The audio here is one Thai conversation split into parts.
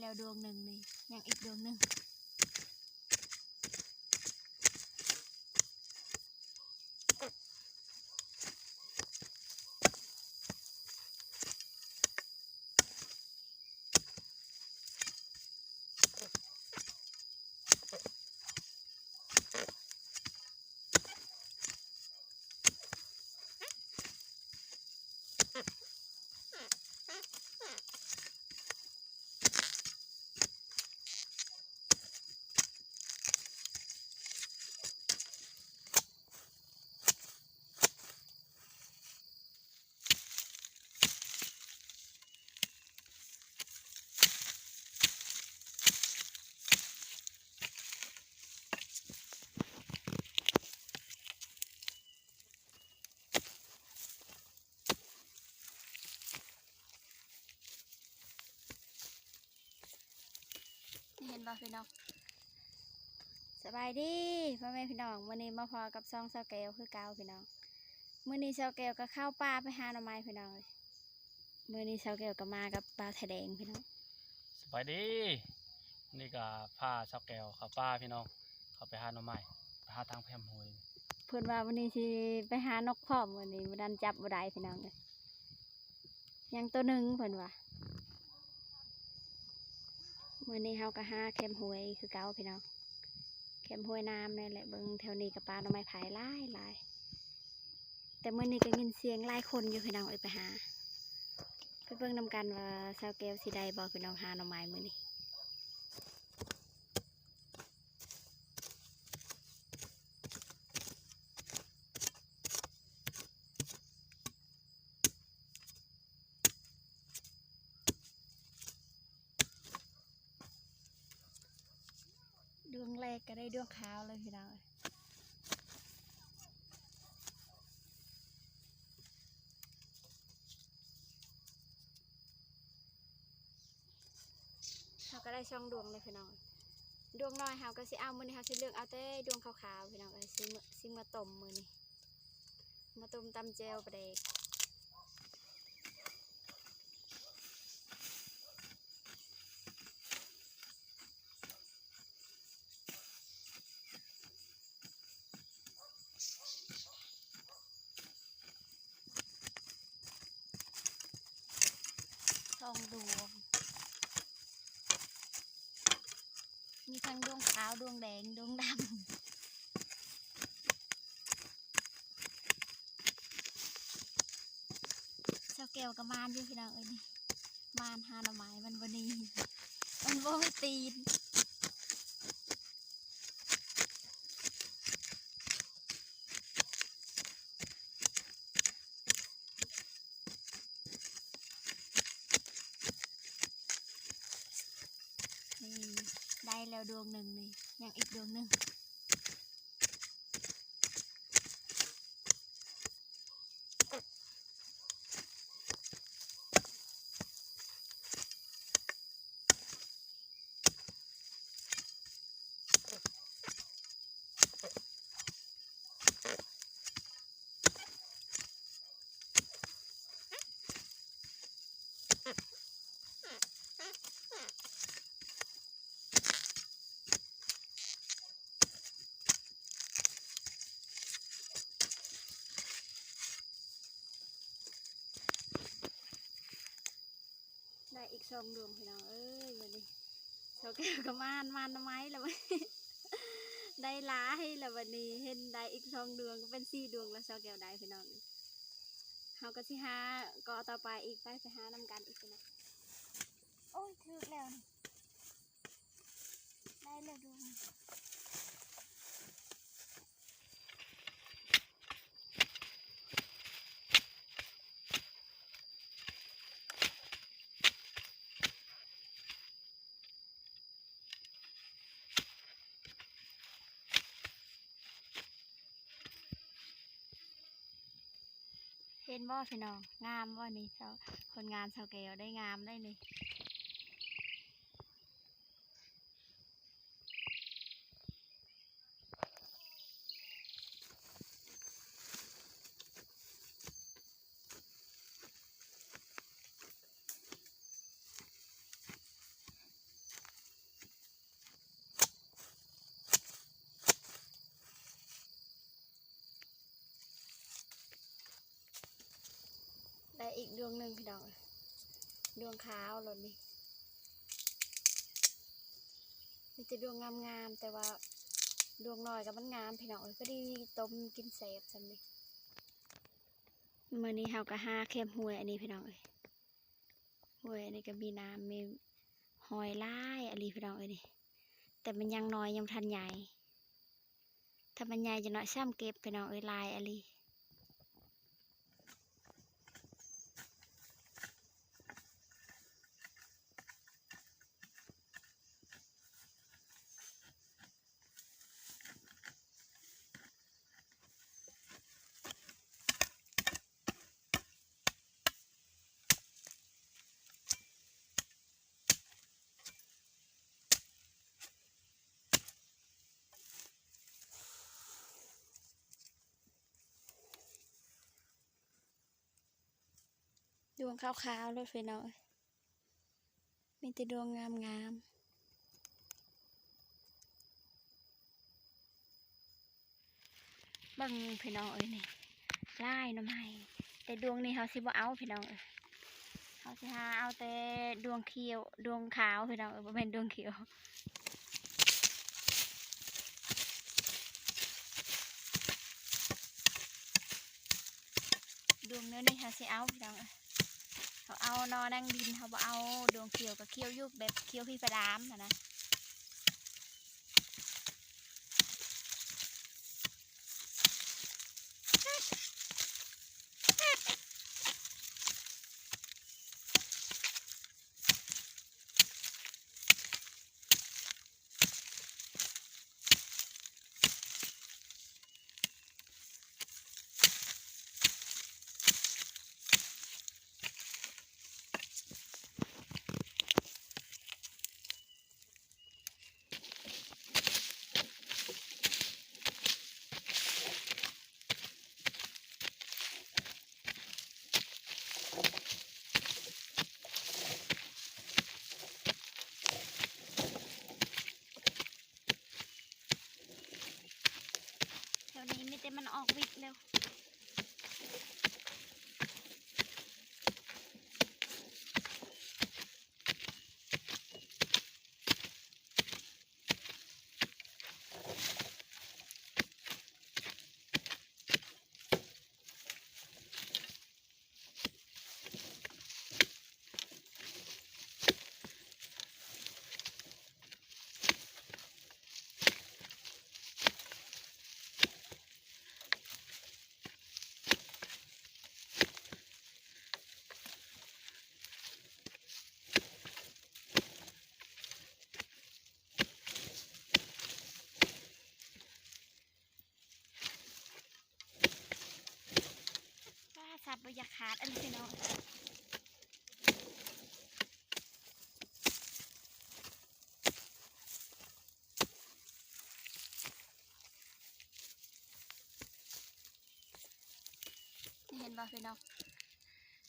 แล้วดวงหนึ่งนี่ยังอีกดวงหนึ่ง บ่พี่น้องสบายดีพ่อแม่พี่น้องวันนี้มาพอกับซองเสาแก้วคือเก่าพี่น้องมื้อนี้เสาแก้วก็เข้าป่าไปหาหน่อไม้พี่น้องเลยมื้อนี้เสาแก้วก็มากับปลาไทยแดงพี่น้องสบายดี นี่ก็พาชาวแก้วเขาป้าพี่น้องเขาไปหาหน่อไม้ไปหาทางแพมหวยเพิ่นว่าวันนี้สิไปหานกพร้อมวันนี้บ่ดันจับบ่ได้พี่น้องเลยยังตัวหนึงเพิ่นว่า มื้อนี้เฮาก็หาแคมหวยคือเก่าพี่น้องแคมหวยน้ำนี่แหละเบิ่งแถวนี้ก็ปลาหน่อไม้ไผ่ไลายหลายแต่เมื่อนี้ก็ยินเสียงไลายคนอยู่พี่น้องเอ้ยไปหาไปเบิ่งนำกันว่าสาวแก้วสิได้บ่พี่น้องหาหน่อไม้มื้อนี้ กก็ได้ดวงขาวเลยพี่น้องเอ้ยเขาก็ได้ช่องดวงเลยพี่น้องดวงน้อยเขาก็สิเอามือนี้เขาสิเลือกเอาแต่ดวงขาวๆพี่น้องเอ้ยสิมาสิมาต้มมือนี้มาต้มตำแจวปลาเด็ก ดวง มีทั้งดวงขาวดวงแดงดวงดำเจ้าแก้วกับมานอยู่พี่น้องเอ้ยนี่มานหาหน่อไม้มันวันนี้ มันบ่มีตีนได้แล้ วงหนึ่งนี่ยังอีกดวงหนึ่ง สองดวงพี่น้องเอ้ยวันนี้เสาแก้วกับมานมานทำไมล่ะวะได้ล้าให้ละวันนี้เห็นได้อีกสองดวงก็เป็นสี่ดวงแล้วเสาแก้วได้พี่น้องเขาก็สิหาก็ต่อไปอีกไปไปหานำกันอีกนะโอ้ยถือแล้วนี่ได้แล้วดวง เป็นบ่พี่น้องงามบ่นี่เจ้าคนงานชาวแก้วได้งามได้นี่ ดวงหนึ่งพี่น้องดวงขาวหล่นนี่มีแต่ดวงงามๆแต่ว่าดวงน้อยกับมันงามพี่น้องเอ้ยก็ดีต้มกินเสพสันนี่มื่อนี้เฮาก็ห้าเข้มหวยอันนี้พี่น้องเอ้ยหวยอันนี้ก็มีน้ำมีหอยลายอันนี้พี่น้องเอ้ยนี่แต่มันยังน้อยยังทันใหญ่ถ้ามันใหญ่จะน้อยซ้ำเก็บพี่น้องเอ้ยลายอันนี้ วงขาวๆเลยพี่น้องเอ้ยมีแต่ดวงงามๆบิ่งพี่น้องเอ้ยนี่ลายน้ำไม้แต่ดวงนี้เขาสิบ่เอาพี่น้องเอ้ยเขาสิหาเอาแต่ดวงเขียวดวงขาวพี่น้องเอ้ยบ่แม่นดวงเขียวดวงเนื้อนี่เขาสิเอาพี่น้องเอ้ย เขาเอานอนั่งดินเขาบ่เอาดวงเขียวกับเขียวยุบแบบเขียวพี่ประดามนะนะ ออกวิกเร็ว ว่าสับ อยากขาดอันนี้พี่น้องนี่เห็นบ่พี่น้อง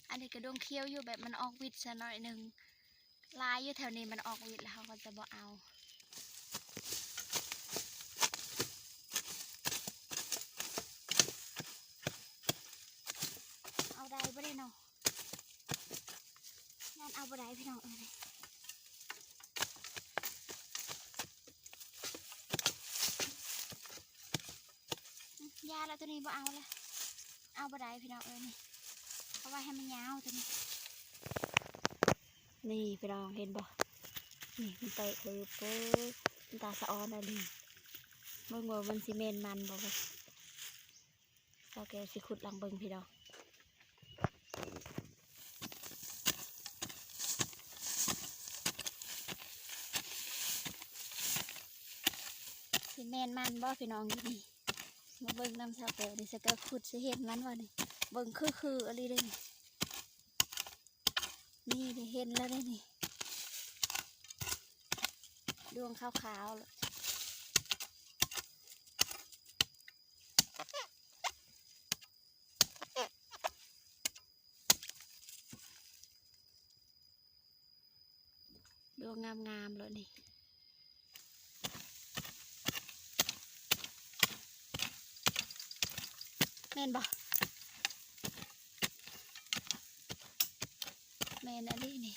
อันนี้กระดงเคี้ยวอยู่แบบมันออกวิดซะหน่อยหนึ่งลายอยู่แถวนี้มันออกวิดแล้วเขาก็จะบ่เอเอาได้บ่ได้เนาะงั้นเอาบ่ได้พี่น้องเอ้ยอืมยาแล้วตัวนี้บ่เอาละเอาบ่ได้พี่น้องเอ้ยนี่เอาไว้ให้มันยาวตัวนี้ นี่พี่น้องเห็นบ่นี่มันเตะคือปุ๊บมันตาสะออนอะไรเบิ่งว่ามันสิเมนมันบ่บ่พอแกสิขุดลังเบิ่งพี่น้องสิแมนมันบ่พี่น้องอยู่นี่ มาเบิ่งน้ำสาแก้วนี่สกขุดสิเห็นมันว่านี่เบิ่งคือคืออะไรเด้นี่นี่ได้เห็นแล้วได้นี่ดวงขาวๆเลยดวงงามๆเลยนี่ แม่ นบ่แมนอะไรนี่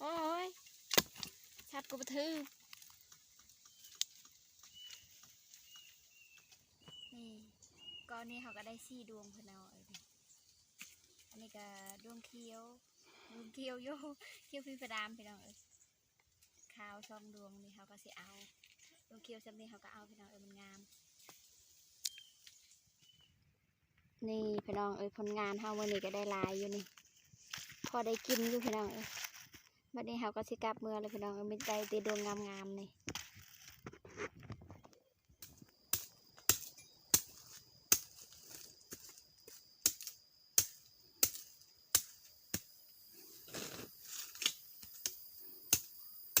โอ้ยชัดกูบะทืบนี่ ก้อนนี้เขาก็ได้สี่ดวงเพื่อนเอาเอ้ยอันนี้ก็ดวงเขียวดวงเขียวโยเขียวพี่ประดามพี่น้องเอ้ยขาวสองดวงนี่เขาก็สิเอาดวงเขียวจำนี้เขาก็เอาพี่น้องเอ้ยมันงามนี่พี่น้องเอ้ยผลงานเฮาวันนี้ก็ได้ลายอยู่นี่ พอได้กินอยู่พี่น้องเอ้ยบัดนี้เฮาก็สิกลับเมื่อเลยพี่น้องเอ้ยมีใจตีดวงงามๆนี่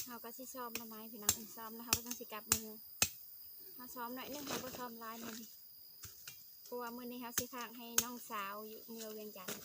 เขาก็สิ ซ้อมละไม้พี่น้องซ้อมแล้วเขาก็ต้องสิกลับมือเขาซ้อมหน่อยนึงเขาก็ซ้อมลายมือนี่เพราะว่ามือนี้เขาสิข้างให้น้องสาวอยู่เมืองเวียงจันทร์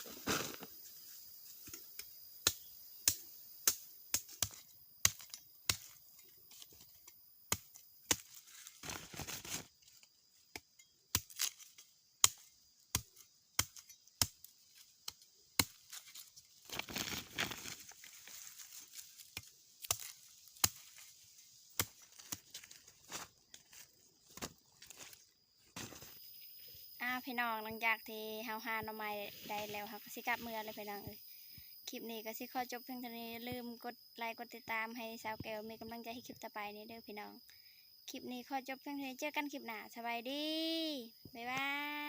พี่น้องหลังจากที่เฮาหาหน่อไม้ได้แล้วเฮาก็สิกลับเมืองเลยพี่น้องเอ้ยคลิปนี้ก็สิขอจบเพียงเท่านี้อย่าลืมกดไลค์กดติดตามให้สาวแก้วมีกำลังใจให้คลิปต่อไปนี้เด้อพี่น้องคลิปนี้ขอจบเพียงเท่านี้เจอกันคลิปหน้าสบายดีบ๊ายบาย